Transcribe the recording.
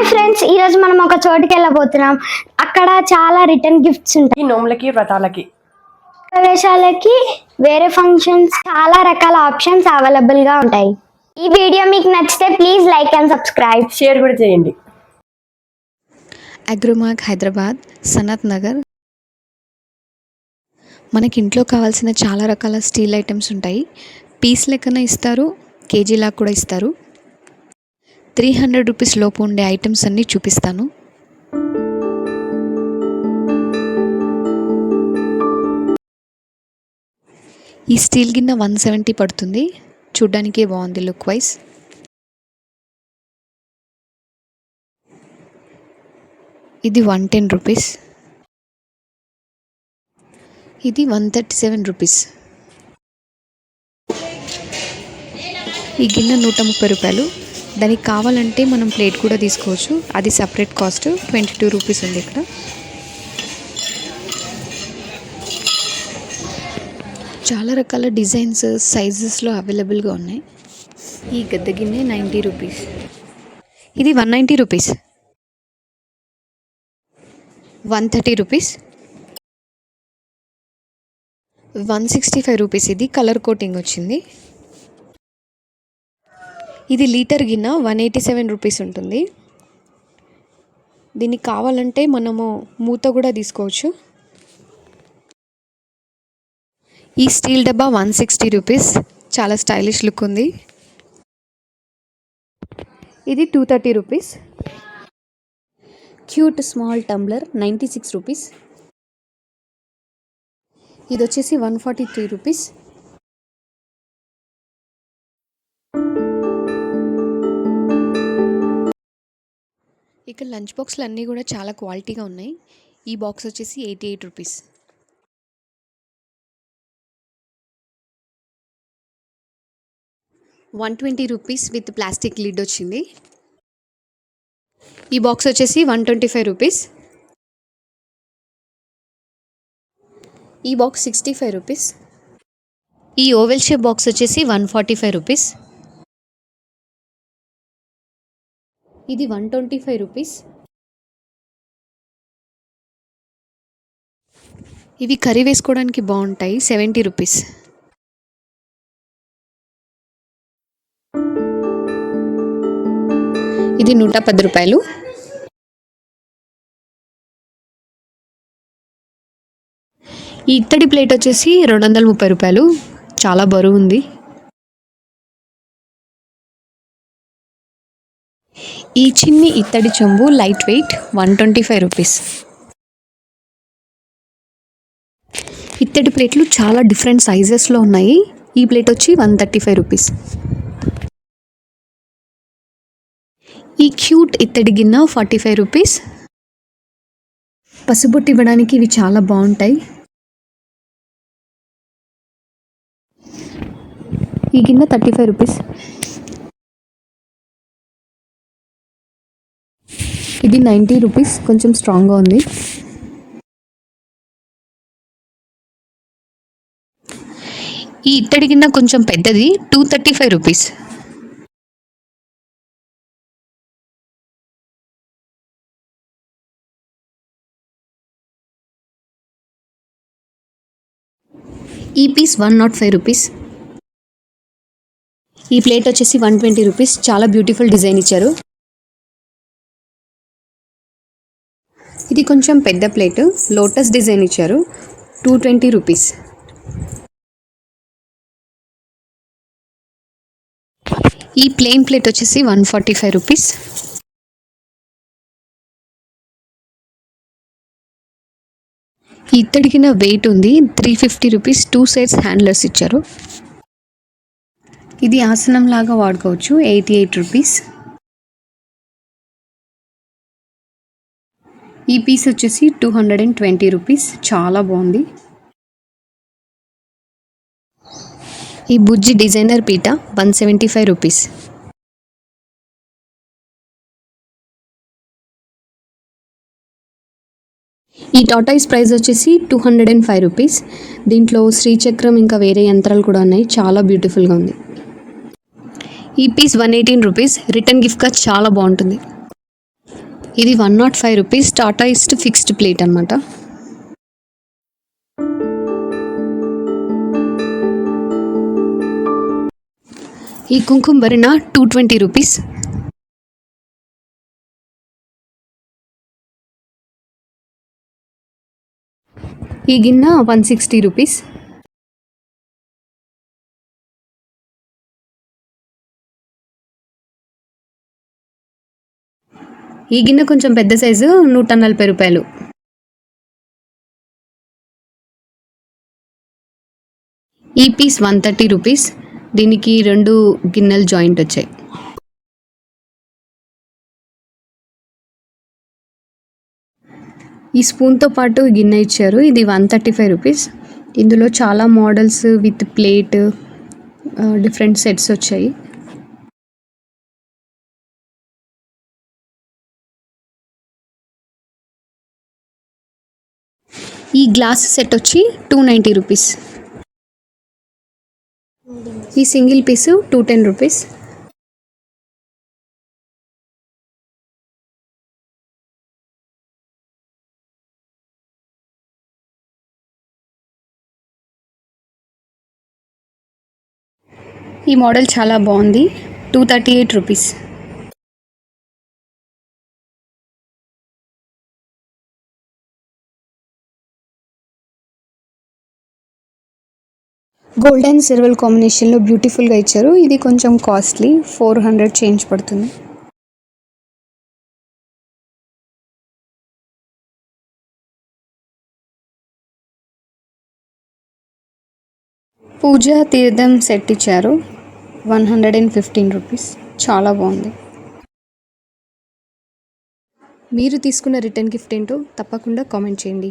Hi friends ఈ రోజు మనం ఒక చోటుకి వెళ్ళబోతున్నాం. అక్కడ చాలా రిటర్న్ గిఫ్ట్స్ ఉంటాయి. ఈ నోములకి వ్రతాలకి. ప్రవేశాలకి వేరే ఫంక్షన్స్ చాలా రకాల ఆప్షన్స్ అవైలబుల్గా ఉంటాయి. ఈ వీడియో మీకు నచ్చితే please like and subscribe. Share కూడా చేయండి. అగ్రోమార్గ్ హైదరాబాద్ సనత్ నగర్. మనకి ఇంట్లో కావాల్సిన చాలా రకాల స్టీల్ ఐటమ్స్ ఉంటాయి. పీస్ లెక్కన ఇస్తారు కేజీలా కూడా ఇస్తారు. త్రీ హండ్రెడ్ రూపీస్ లోపు ఉండే ఐటమ్స్ అన్నీ చూపిస్తాను. ఈ స్టీల్ గిన్నె వన్ సెవెంటీ పడుతుంది. చూడ్డానికి బాగుంది లుక్ వైజ్. ఇది వన్ టెన్ రూపీస్. ఇది వన్ థర్టీ సెవెన్ రూపీస్. ఈ గిన్నె నూట ముప్పై రూపాయలు. దానికి కావాలంటే మనం ప్లేట్ కూడా తీసుకోవచ్చు. అది separate cost twenty two rupees ఉంది ఇక్కడ. చాలా రకాల డిజైన్స్ సైజెస్లో అవైలబుల్గా ఉన్నాయి. ఈ గద్ద గిన్నె నైంటీ రూపీస్. ఇది one ninety rupees. One thirty rupees. One sixty five rupees ఇది. కలర్ కోటింగ్ వచ్చింది. ఇది లీటర్ గిన్నె వన్ ఎయిటీ సెవెన్ రూపీస్ ఉంటుంది. దీనికి కావాలంటే మనము మూత కూడా తీసుకోవచ్చు. ఈ స్టీల్ డబ్బా వన్ సిక్స్టీ రూపీస్. చాలా స్టైలిష్ లుక్ ఉంది. ఇది two thirty rupees. Cute small tumbler ninety six rupees. ఇది వచ్చేసి వన్ ఫార్టీ త్రీ రూపీస్. ఇక్కడ లంచ్ బాక్స్లు అన్నీ కూడా చాలా క్వాలిటీగా ఉన్నాయి. ఈ బాక్స్ వచ్చేసి eighty eight rupees. One twenty rupees with plastic lid వచ్చింది. ఈ బాక్స్ వచ్చేసి వన్ ట్వంటీ ఫైవ్ రూపీస్. ఈ బాక్స్ సిక్స్టీ ఫైవ్ రూపీస్. ఈ ఓవెల్ షేప్ బాక్స్ వచ్చేసి వన్ ఫార్టీ ఫైవ్ రూపీస్. ఇది వన్ ట్వంటీ ఫైవ్ రూపీస్. ఇవి కర్రీ వేసుకోవడానికి బాగుంటాయి సెవెంటీ రూపీస్. ఇది నూట పది రూపాయలు. ఈ ఇత్తడి ప్లేట్ వచ్చేసి రెండు వందల ముప్పై రూపాయలు. చాలా బరువు ఉంది. ఈ చిన్ని ఇత్తడి చెంబు light weight one twenty five rupees. ఇత్తడి ప్లేట్లు చాలా డిఫరెంట్ సైజెస్లో ఉన్నాయి. ఈ ప్లేట్ వచ్చి వన్ థర్టీ ఫైవ్ రూపీస్. ఈ క్యూట్ ఇత్తడి గిన్నె ఫార్టీ ఫైవ్ రూపీస్. పసుబొట్టు ఇవ్వడానికి ఇవి చాలా బాగుంటాయి. ఈ గిన్నె thirty five rupees. Ninety rupees కొంచెం స్ట్రాంగ్గా ఉంది. ఈ ఇత్తడి గిన్నె కొంచెం పెద్దది టూ థర్టీ ఫైవ్ రూపీస్. ఈ piece one nought five rupees. ఈ ప్లేట్ వచ్చేసి వన్ ట్వంటీ రూపీస్. చాలా బ్యూటిఫుల్ డిజైన్ ఇచ్చారు. ఇది కొంచెం పెద్ద ప్లేట్. లోటస్ డిజైన్ ఇచ్చారు. Two twenty rupees. ఈ ప్లెయిన్ ప్లేట్ వచ్చేసి వన్ ఫార్టీ ఫైవ్ రూపీస్. ఇత్తడికి ఇత్తడికిన వెయిట్ ఉంది. Three fifty rupees. Two sides handlers ఇచ్చారు. ఇది ఆసనం లాగా వాడుకోవచ్చు. Eighty eight rupees. ఈ పీస్ వచ్చేసి two hundred and twenty rupees. చాలా బాగుంది. ఈ బుజ్జి డిజైనర్ పీట వన్ సెవెంటీ ఫైవ్ రూపీస్. ఈ టాటాయిస్ ప్రైస్ వచ్చేసి two hundred and five rupees. దీంట్లో శ్రీచక్రం ఇంకా వేరే యంత్రాలు కూడా ఉన్నాయి. చాలా బ్యూటిఫుల్గా ఉంది. ఈ piece one eighteen rupees. Return గిఫ్ట్గా చాలా బాగుంటుంది. ఇది one nought five rupees Tata ఇస్ట్ ఫిక్స్డ్ ప్లేట్ అనమాట ఈ కుంకుమ భరిన టూ ట్వంటీ రూపీస్. ఈ గిన్నె వన్ సిక్స్టీ రూపీస్. ఈ గిన్నె కొంచెం పెద్ద సైజు నూట నలభై రూపాయలు. ఈ పీస్ వన్ థర్టీ రూపీస్. దీనికి రెండు గిన్నెలు జాయింట్ వచ్చాయి. ఈ స్పూన్తో పాటు గిన్నె ఇచ్చారు. ఇది వన్ థర్టీ ఫైవ్ రూపీస్. ఇందులో చాలా models with plate different sets వచ్చాయి. గ్లాస్ సెట్ వచ్చి టూ నైంటీ రూపీస్. ఈ single piece two ten rupees. ఈ మోడల్ చాలా బాగుంది. Two thirty eight rupees. Gold and silver కాంబినేషన్లో బ్యూటిఫుల్గా ఇచ్చారు. ఇది కొంచెం కాస్ట్లీ ఫోర్ హండ్రెడ్ చేంజ్ పడుతుంది. పూజా తీర్థం సెట్ ఇచ్చారు. One hundred and fifteen rupees చాలా బాగుంది. మీరు తీసుకున్న రిటర్న్ గిఫ్ట్ ఏంటో తప్పకుండా కామెంట్ చేయండి.